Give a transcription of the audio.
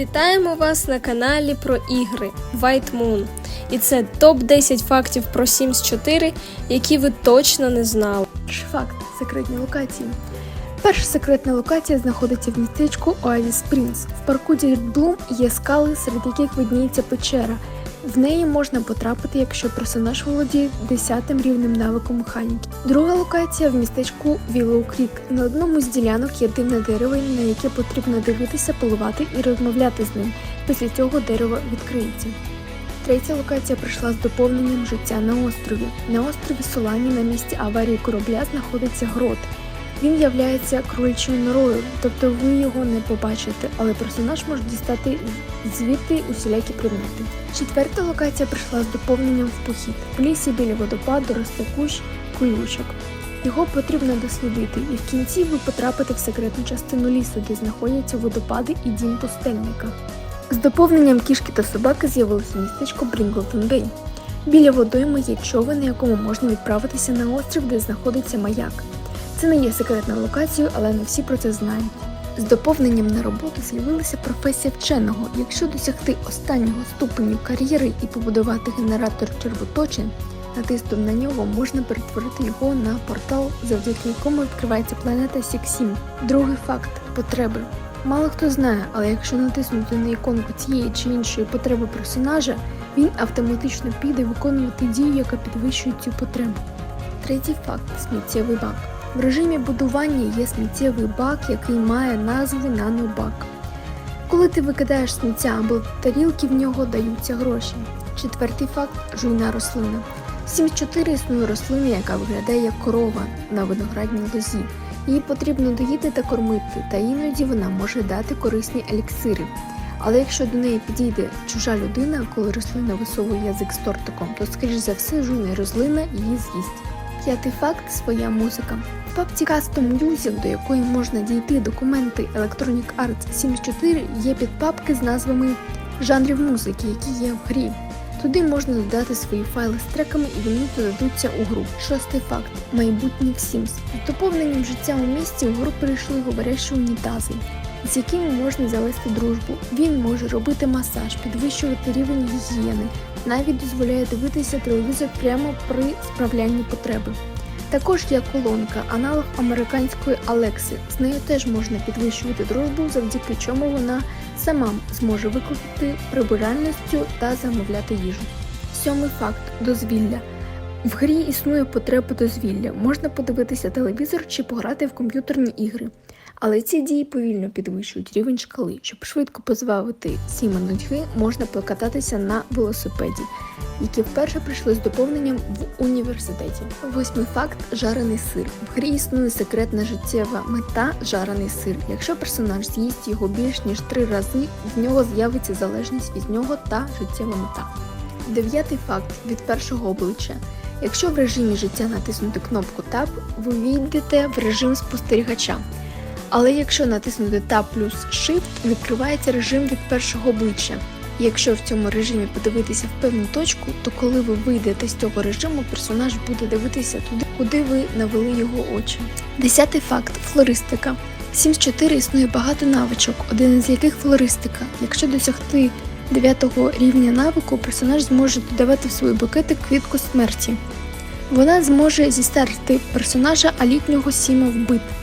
Вітаємо вас на каналі про ігри White Moon. І це топ-10 фактів про Sims 4, які ви точно не знали. Перший факт секретні локації. Перша секретна локація знаходиться в містечку Oasis Springs. В парку Дірблум є скали, серед яких видніється печера. В неї можна потрапити, якщо персонаж володіє 10 рівнем навику механіки. Друга локація в містечку Willow Creek. На одному з ділянок є дивне дерево, на яке потрібно дивитися, поливати і розмовляти з ним. Після цього дерево відкриється. Третя локація прийшла з доповненням життя на острові. На острові Солані на місці аварії корабля знаходиться грот. Він являється кроличою норою, тобто ви його не побачите, але персонаж може дістати звідти усілякі предмети. Четверта локація прийшла з доповненням в похід. В лісі біля водопаду росте кущ колючок. Його потрібно дослідити, і в кінці ви потрапите в секретну частину лісу, де знаходяться водопади і дім пустельника. З доповненням кішки та собаки з'явилося містечко Брінглтон Бей. Біля водойми є човен, на якому можна відправитися на острів, де знаходиться маяк. Це не є секретною локацією, але не всі про це знають. З доповненням на роботу з'явилася професія вченого. Якщо досягти останнього ступеню кар'єри і побудувати генератор червоточин, натиснув на нього, можна перетворити його на портал, завдяки якому відкривається планета Сіксім. Другий факт потреби. Мало хто знає, але якщо натиснути на іконку цієї чи іншої потреби персонажа, він автоматично піде виконувати дію, яка підвищує цю потребу. Третій факт сміттєвий бак. В режимі будування є сміттєвий бак, який має назву нанобак. Коли ти викидаєш сміття або тарілки, в нього даються гроші. Четвертий факт жуйна рослина. В Sims 4 існує рослина, яка виглядає як корова на виноградній лозі. Її потрібно доїти та кормити, та іноді вона може дати корисні еліксири. Але якщо до неї підійде чужа людина, коли рослина висовує язик з тортиком, то скоріш за все жуйна рослина її з'їсть. П'ятий факт своя музика. Папці Custom Music, до якої можна дійти документи Electronic Arts Sims 4, є підпапки з назвами жанрів музики, які є в грі. Туди можна додати свої файли з треками і вони додадуться у гру. Шостий факт майбутнє в Sims. З доповненням життя у місті в гру прийшли говорящі унітази, з якими можна завести дружбу. Він може робити масаж, підвищувати рівень гігієни, навіть дозволяє дивитися телевізор прямо при справлянні потреби. Також є колонка, аналог американської Алекси. З нею теж можна підвищувати дружбу, завдяки чому вона сама зможе викликати прибиральністю та замовляти їжу. Сьомий факт дозвілля. В грі існує потреба дозвілля. Можна подивитися телевізор чи пограти в комп'ютерні ігри. Але ці дії повільно підвищують рівень шкали. Щоб швидко позбавити сіма нудьги, можна покататися на велосипеді, які вперше прийшли з доповненням в університеті. Восьмий факт жарений сир. В грі існує секретна життєва мета жарений сир. Якщо персонаж з'їсть його більш ніж три рази, в нього з'явиться залежність від нього та життєва мета. Дев'ятий факт від першого обличчя. Якщо в режимі життя натиснути кнопку Tab, ви війдете в режим спостерігача. Але якщо натиснути Tab плюс Shift, відкривається режим від першого обличчя. Якщо в цьому режимі подивитися в певну точку, то коли ви вийдете з цього режиму, персонаж буде дивитися туди, куди ви навели його очі. Десятий факт флористика. В Sims 4 існує багато навичок, один із яких флористика. Якщо досягти 9 рівня навику, персонаж зможе додавати в свої букети квітку смерті. Вона зможе зістарити персонажа, а літнього сіма вбити.